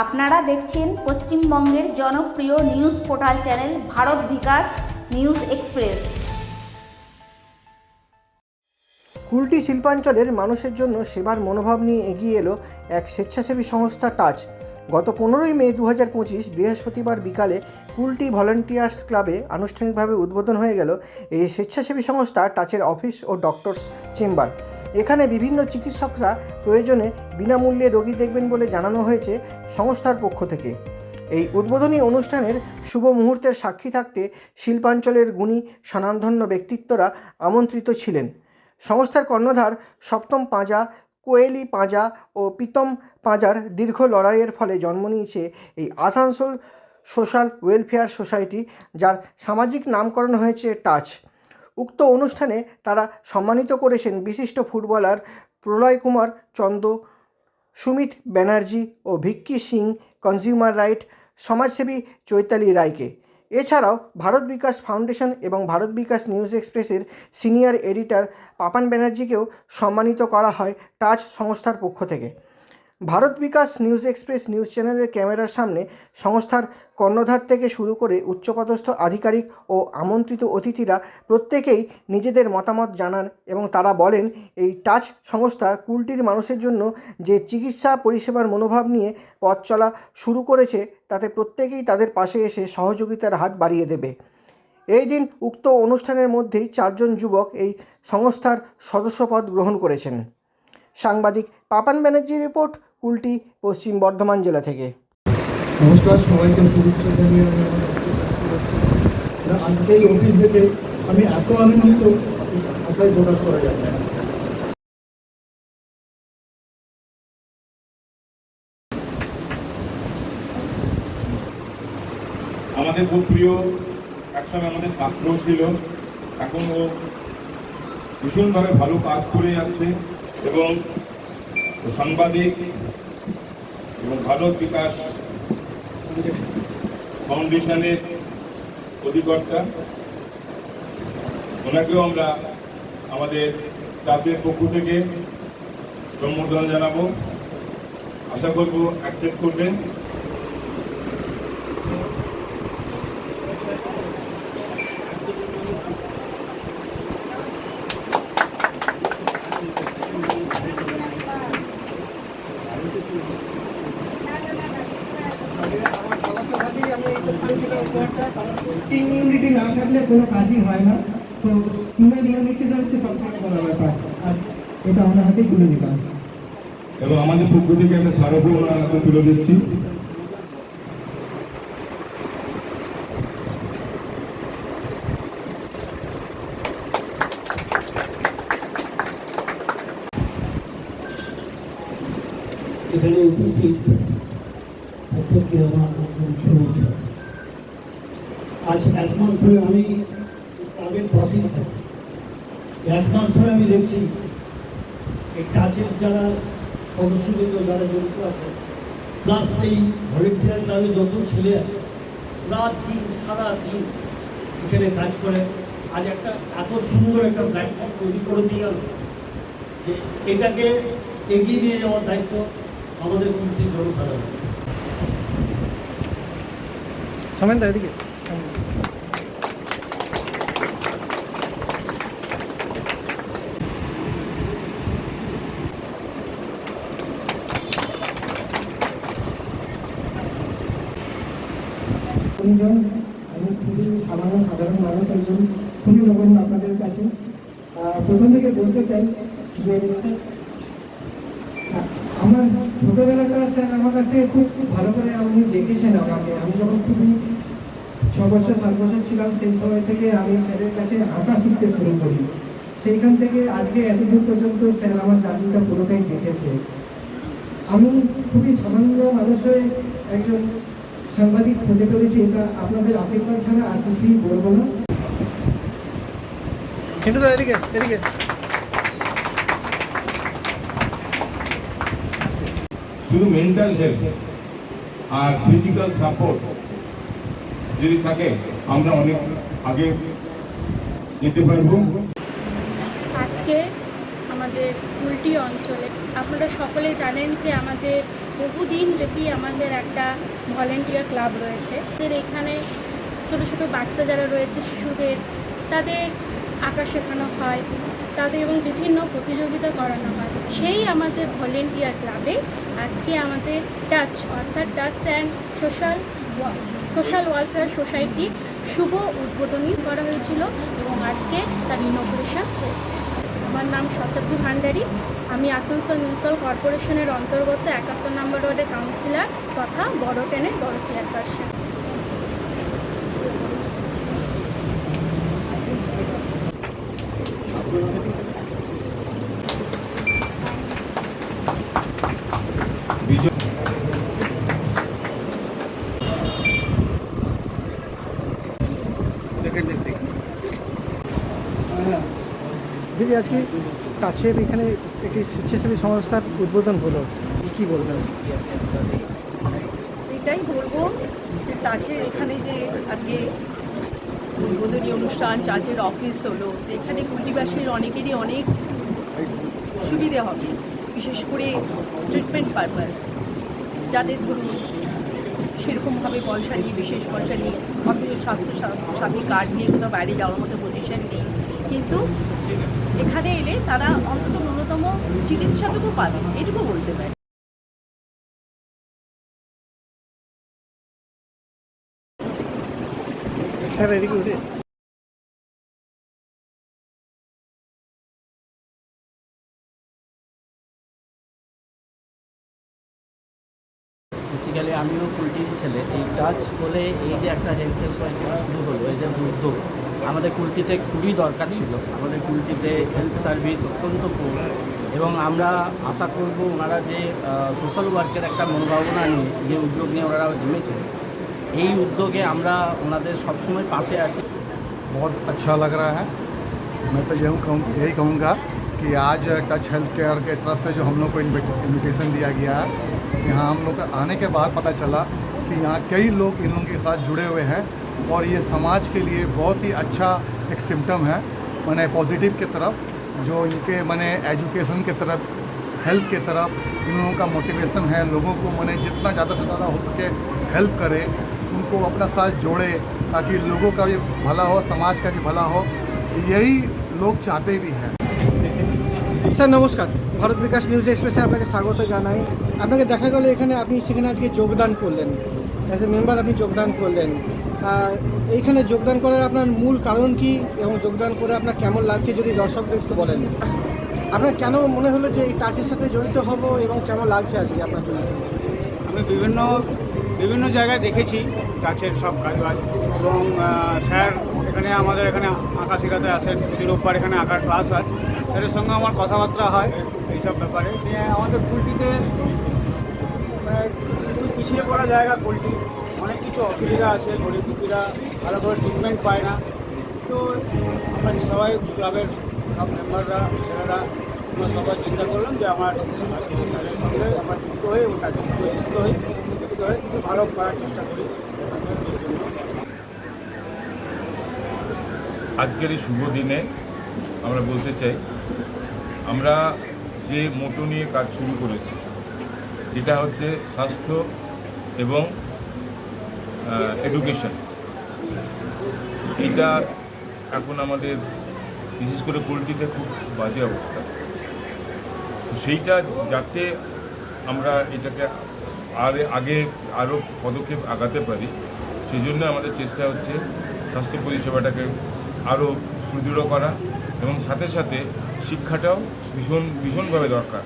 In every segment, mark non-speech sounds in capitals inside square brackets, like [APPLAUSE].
আপনারা দেখছেন পশ্চিমবঙ্গের জনপ্রিয় news portal channel Bharat Bikash News Express. Kulti শিল্পাঞ্চলের মানুষের জন্য সেবার মনোভাব নিয়ে এগিয়ে এলো এক স্বেচ্ছাসেবী সংস্থা টাচ। গত পনেরোই মে দু হাজার পঁচিশ বৃহস্পতিবার বিকালে কুলটি ভলান্টিয়ার্স ক্লাবে আনুষ্ঠানিকভাবে উদ্বোধন হয়ে গেল এই স্বেচ্ছাসেবী সংস্থা টাচের অফিস ও ডক্টরস চেম্বার। এখানে বিভিন্ন চিকিৎসকরা প্রয়োজনে বিনামূল্যে রোগী দেখবেন বলে জানানো হয়েছে সংস্থার পক্ষ থেকে। এই উদ্বোধনী অনুষ্ঠানের শুভ মুহূর্তের সাক্ষী থাকতে শিল্পাঞ্চলের গুণী স্বনামধন্য ব্যক্তিত্বরা আমন্ত্রিত ছিলেন। সংস্থার কর্ণধার সপ্তম পাঁজা, কোয়েলি পাঁজা ও পিতম পাঁজার দীর্ঘ লড়াইয়ের ফলে জন্ম নিয়েছে এই আসানসোল সোশ্যাল ওয়েলফেয়ার সোসাইটি, যার সামাজিক নামকরণ হয়েছে টাচ। উক্ত অনুষ্ঠানে তারা সম্মানিত করেছেন বিশিষ্ট ফুটবলার প্রলয় কুমার চন্দ, সুমিত ব্যানার্জি ও ভিক্কি সিং, কনজিউমার রাইট, সমাজসেবী চৈতালি রায়কে। এছাড়াও ভারত বিকাশ ফাউন্ডেশন এবং ভারত বিকাশ নিউজ এক্সপ্রেসের সিনিয়র এডিটর পাপান ব্যানার্জিকেও সম্মানিত করা হয় টাচ সংস্থার পক্ষ থেকে। Bharat Bikash News Express news চ্যানেলের ক্যামেরার সামনে সংস্থার কর্ণধার থেকে শুরু করে উচ্চপদস্থ আধিকারিক ও আমন্ত্রিত অতিথিরা প্রত্যেকেই নিজেদের মতামত জানান এবং তারা বলেন, এই টাচ সংস্থা কুলটির মানুষের জন্য যে চিকিৎসা পরিষেবার মনোভাব নিয়ে পথ চলা শুরু করেছে, তাতে প্রত্যেকেই তাদের পাশে এসে সহযোগিতার হাত বাড়িয়ে দেবে। এই দিন উক্ত অনুষ্ঠানের মধ্যেই চারজন যুবক এই সংস্থার সদস্যপদ গ্রহণ করেছেন। সাংবাদিক পাপান ব্যানার্জির রিপোর্ট কুলটি পশ্চিম বর্ধমান জেলা থেকে। নমস্কার সবাইকে শুভেচ্ছা জানিয়ে আজকে এই অফিস থেকে আমি এত আনন্দিত আশায় প্রকাশ করা যাবে না। আমাদের খুব প্রিয় একসময় আমাদের ছাত্রও ছিল। এখন ও ভীষণভাবে ভালো কাজ করে যাচ্ছে এবং সাংবাদিক এবং ভারত বিকাশ ফাউন্ডেশনের অধিকর্তা। ওনাকেও আমরা আমাদের জাতির পক্ষ থেকে সম্বোধনা জানাব। আশা করব অ্যাকসেপ্ট করবেন। টিম ইউনিটি না থাকলে কোনো কাজই হয় না তো টিমের ইউনিটিটা হচ্ছে সব থেকে বড় ব্যাপার আর এটা আমরা হাতেই তুলে দিলাম এবং আমাদের পক্ষ থেকে একটা স্মারকও ওনার হাতে তুলে দিচ্ছি। এখানে উপস্থিত প্রত্যেককে আমার আন্তরিক শুভেচ্ছা আজ এক মাস ধরে আমি ক্লাবের পাশেই থাকি। এক ধরে আমি দেখছি এই কাছের যারা সদস্যবৃন্দ, যারা জড়িত আছে প্লাস সেই ভলেন্টিয়ার ক্লাবে যত ছেলে আছে, রাত দিন, সারা দিন এখানে কাজ করে। আজ একটা এত সুন্দর একটা প্ল্যাটফর্ম তৈরি করে দিয়ে গেল যে এটাকে এগিয়ে নিয়ে যাওয়ার দায়িত্ব আমাদের মধ্যে জনসাধারণ 가만다 이렇게. 공정 아니 분들 사망은 사자는 많아서 좀 분이 먹은 나빠될 것이 아 조선에게 뭘까 잘 기대해 주세요. ছোটবেলাকার স্যার আমার কাছে খুব খুব ভালো করে আপনি দেখেছেন আমাকে। আমি যখন খুবই ছ বছর, সাত বছর ছিলাম, সেই সময় থেকে আমি স্যারের কাছে আঁকা শিখতে শুরু করি। সেইখান থেকে আজকে এতদূর পর্যন্ত স্যার আমার জার্নিটা পুরোটাই দেখেছে। আমি খুবই সামান্য মানুষ হয়ে একজন সাংবাদিক হতে পেরেছি, এটা আপনাদের আশীর্বাদ ছাড়া আর কিছুই বলব না। কিন্তু এদিকে এদিকে। শুধু মেন্টাল হেলথ আর ফিজিক্যাল সাপোর্ট যদি থাকে, আমরা অনেক আগে যেতে পারব। আজকে আমাদের কুলটি অঞ্চলে, আপনারা সকলে জানেন যে আমাদের বহুদিন ব্যাপী আমাদের একটা ভলেন্টিয়ার ক্লাব রয়েছে। এখানে ছোটো ছোটো বাচ্চা যারা রয়েছে, শিশুদের, তাদের আঁকা শেখানো হয়, তাদের এবং বিভিন্ন প্রতিযোগিতা করানো হয়। সেই আমাদের ভলেন্টিয়ার ক্লাবে আজকে আমাদের টাচ অর্থাৎ Touch and social social welfare society শুভ উদ্বোধনী করা হয়েছিল এবং আজকে তার ইনগ্রেশন হয়েছে। আমার নাম শতাব্দী ভান্ডারী। আমি আসানসোল মিউনিসিপ্যাল কর্পোরেশনের অন্তর্গত একাত্তর নম্বর ওয়ার্ডের কাউন্সিলর তথা বড় টেনের বড় চেয়ারপারসন দিদি আজকে টাচের এখানে একটি স্বেচ্ছাসেবী সংস্থার উদ্বোধন হলো। কি বলবেন? এটাই বলব যে তাকে এখানে যে আজকে উদ্বোধনী অনুষ্ঠান চার্চের অফিস হলো এখানে কুলটিবাসীর অনেকেরই অনেক সুবিধে হবে, বিশেষ করে ট্রিটমেন্ট পারপাস যাদের ধরুন সেরকমভাবে পয়সা নিয়ে, বিশেষ পয়সা নিয়ে অথচ স্বাস্থ্য সাথী কার্ড নিয়ে কোথাও বাইরে যাওয়ার মতো কিন্তু এখানে এলে তারা অন্তত ন্যূনতম চিকিৎসাটুকু পাবে এটুকু বলতে পারে। স্যার এদিকে উঠে। বেসিক্যালি আমিও কুলটির ছেলে। এই টাচ বলে এই যে একটা হেলথ কেয়ার শুরু হলো এই যে উদ্যোগ আমাদের কুলটিতে খুবই দরকার ছিল আমাদের কুলটিতে হেলথ সার্ভিস অত্যন্ত কম এবং আমরা আশা করব ওনারা যে সোশ্যাল ওয়ার্কের একটা মনোভাবনা নিয়ে যে উদ্যোগ নিয়ে ওনারা নেমেছে এই উদ্যোগে আমরা ওনাদের সবসময় পাশে আছি बहुत अच्छा लग रहा है मैं तो यही कहूँ यही कहूँगा कि आज टच हेल्थ केयर के तरफ से जो हम लोग को इन्विटेशन दिया गया है यहाँ हम लोग का आने के बाद पता चला कि यहाँ कई लोग इन लोगों के साथ जुड़े हुए हैं और ये समाज के लिए बहुत ही अच्छा एक सिम्टम है मैंने पॉजिटिव की तरफ जो इनके मैंने एजुकेशन की तरफ हेल्थ की तरफ इन लोगों का मोटिवेशन है लोगों को मैंने जितना ज़्यादा से ज़्यादा हो सके हेल्प करे उनको अपना साथ जोड़े ताकि लोगों का भी भला हो समाज का भी भला हो यही लोग चाहते भी हैं স্যার নমস্কার ভারত বিকাশ নিউজ এক্সপ্রেসে আপনাকে স্বাগত জানাই আপনাকে দেখা গেল এখানে আপনি সেখানে আজকে যোগদান করলেন অ্যাজ এ মেম্বার আপনি যোগদান করলেন আহ, এইখানে যোগদান করার আপনার মূল কারণ কি এবং যোগদান করে আপনার কেমন লাগছে যদি দর্শকদের একটু বলেন? আপনার কেন মনে হলো যে এই টাচের সাথে জড়িত হব এবং কেমন লাগছে আজকে আপনার জন্য? আমি বিভিন্ন বিভিন্ন জায়গায় দেখেছি গাছের সব কাজ বাজ এবং স্যার এখানে আমাদের এখানে আঁকা শেখাতে আসেন প্রতি রোববার এখানে আঁকার ক্লাস হয়। স্যারের সঙ্গে আমার কথাবার্তা হয় এইসব ব্যাপারে। আমাদের কুলটিতে মানে পিছিয়ে পড়া জায়গা অনেক কিছু অসুবিধা আছে, গরিব দুঃখীরা ভালো করে ট্রিটমেন্ট পায় না। তো আমরা সবাই ক্লাবের সব মেম্বাররা ছেলেরা আমরা সবাই চিন্তা করলাম যে আমার স্যারের সঙ্গে আমার যুক্ত হয়ে ও কাজের সঙ্গে যুক্ত হই। যুক্ত হয়ে কিছু ভালো করার চেষ্টা করি। আজকের এই শুভ দিনে আমরা বলতে চাই, আমরা যে মোটো নিয়ে কাজ শুরু করেছি যেটা হচ্ছে স্বাস্থ্য এবং এডুকেশন এটা এখন আমাদের, বিশেষ করে পোলট্রিতে খুব বাজে অবস্থা। তো সেইটা যাতে আমরা এটাকে আর আগে আরও পদক্ষেপ আগাতে পারি সেই জন্য আমাদের চেষ্টা হচ্ছে স্বাস্থ্য পরিষেবাটাকে আরও সুদৃঢ় করা এবং সাথে সাথে শিক্ষাটাও ভীষণ, ভীষণভাবে দরকার।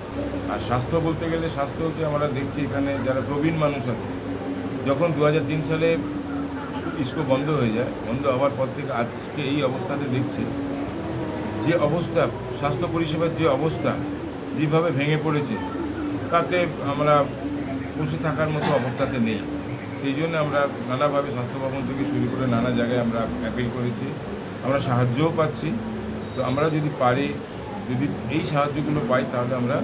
আর স্বাস্থ্য বলতে গেলে স্বাস্থ্য হচ্ছে আমরা দেখছি এখানে যারা প্রবীণ মানুষ আছে যখন দু হাজার তিন সালে ইস্কো বন্ধ হয়ে যায়, বন্ধ হওয়ার পর থেকে আজকে এই অবস্থাতে দেখছি, যে অবস্থা, স্বাস্থ্য পরিষেবার যে অবস্থা, যেভাবে ভেঙে পড়েছে, তাতে আমরা বসে থাকার মতো অবস্থাতে নেই। সেই জন্য আমরা নানাভাবে স্বাস্থ্য ভবন থেকে শুরু করে নানা জায়গায় আমরা অ্যাপিল করেছি, আমরা সাহায্যও পাচ্ছি। তো আমরা যদি পারি, যদি এই সাহায্যগুলো পাই, তাহলে আমরা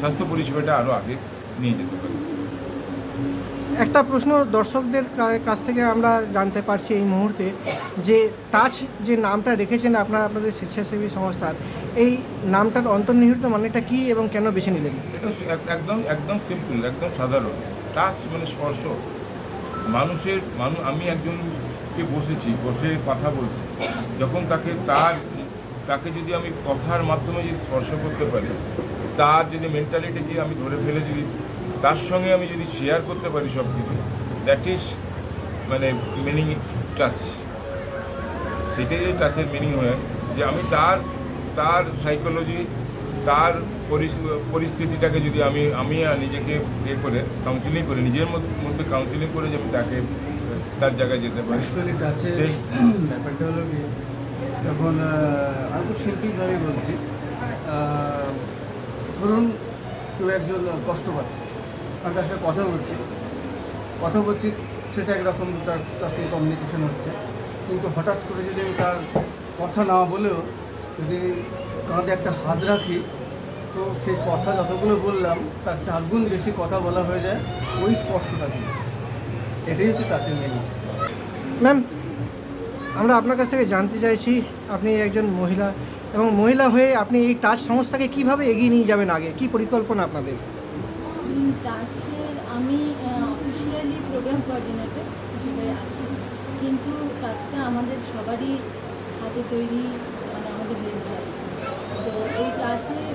স্বাস্থ্য পরিষেবাটা আরও আগে নিয়ে যেতে পারি। একটা প্রশ্ন দর্শকদের কাছ থেকে আমরা জানতে পারছি এই মুহূর্তে যে টাচ যে নামটা রেখেছেন আপনারা আপনাদের স্বেচ্ছাসেবী সংস্থার, এই নামটার অন্তর্নিহিত মানেটা কি এবং কেন বেছে নিলেন? একদম একদম সিম্পল একদম সাধারণ। টাচ মানে স্পর্শ। মানুষের মানুষ আমি একজনকে বসেছি, বসে কথা বলছি। যখন তাকে তার, তাকে যদি আমি কথার মাধ্যমে যদি স্পর্শ করতে পারি, তার যদি মেন্টালিটিকে আমি ধরে ফেলে যদি তার সঙ্গে আমি যদি শেয়ার করতে পারি সব কিছু দ্যাট ইজ মানে মিনিং টাচ সেটাই যে টাচের মিনিং হয় যে আমি তার তার সাইকোলজি তার পরিস্থিতিটাকে যদি আমি আমি নিজেকে ইয়ে করে কাউন্সিলিং করে নিজের মধ্যে- কাউন্সিলিং করে যে আমি তাকে তার জায়গায় যেতে পারি। [CLEARS THROAT] ব্যাপারটা হলো কি যখন আমি সিম্পলভাবে বলছি ধরুন কেউ একজন কষ্ট পাচ্ছে। আমি তার সাথে কথা বলছি। কথা বলছি, সেটা একরকম তার তার সঙ্গে কমিউনিকেশন হচ্ছে। কিন্তু হঠাৎ করে যদি আমি তার কথা না বলেও যদি কাঁধে একটা হাত রাখি, তো সেই কথা যতগুলো বললাম, তার চারগুণ বেশি কথা বলা হয়ে যায় ওই স্পর্শটা দিয়ে। এটাই হচ্ছে টাচের মেনু ম্যাম আমরা আপনার কাছ থেকে জানতে চাইছি, আপনি একজন মহিলা এবং মহিলা হয়ে আপনি এই টাচ সংস্থাকে কীভাবে এগিয়ে নিয়ে যাবেন আগে? কি পরিকল্পনা আপনাদের? টাচের আমি অফিসিয়ালি প্রোগ্রাম কোঅর্ডিনেটর হিসেবে আছি। কিন্তু কাজটা আমাদের সবারই হাতে তৈরি মানে আমাদের চাই তো এই কাজের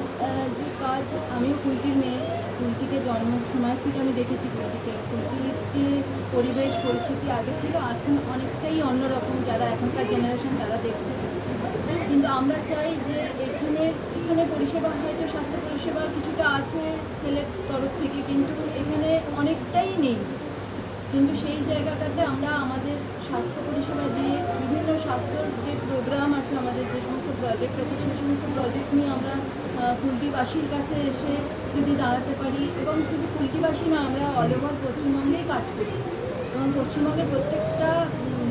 যে কাজ আমিও কুলটির মেয়ে, কুলটিকে জন্ম সময় থেকে আমি দেখেছি কুলটিকে। কুলটির যে পরিবেশ, পরিস্থিতি আগে ছিল, এখন অনেকটাই অন্যরকম যারা এখনকার জেনারেশন তারা দেখছে। কিন্তু আমরা চাই যে এখানে এখানে পরিষেবা, হয়তো স্বাস্থ্য পরিষেবা কিছুটা আছে সেলের তরফ থেকে, কিন্তু এখানে অনেকটাই নেই। কিন্তু সেই জায়গাটাতে আমরা আমাদের স্বাস্থ্য পরিষেবা দিয়ে বিভিন্ন স্বাস্থ্যর যে প্রোগ্রাম আছে, আমাদের যে সমস্ত প্রজেক্ট আছে, সেই সমস্ত প্রজেক্ট নিয়ে আমরা কুলটিবাসীর কাছে এসে যদি দাঁড়াতে পারি এবং শুধু কুলটিবাসী না, আমরা অল ওভার পশ্চিমবঙ্গেই কাজ করি। এবং পশ্চিমবঙ্গের প্রত্যেকটা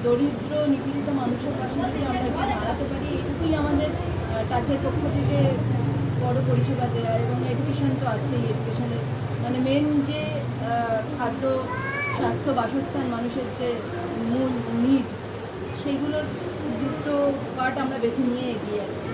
দরিদ্র, নিপীড়িত মানুষের পাশে যদি আমরা গিয়ে দাঁড়াতে পারি, এটুকুই আমাদের টাচের পক্ষ থেকে বড় পরিষেবা দেওয়া এবং এডুকেশন তো আছেই এডুকেশনের মানে মেন যে খাদ্য, স্বাস্থ্য, বাসস্থান, মানুষের যে মূল নিড সেইগুলোর দুটো পার্ট আমরা বেছে নিয়ে এগিয়ে আছি।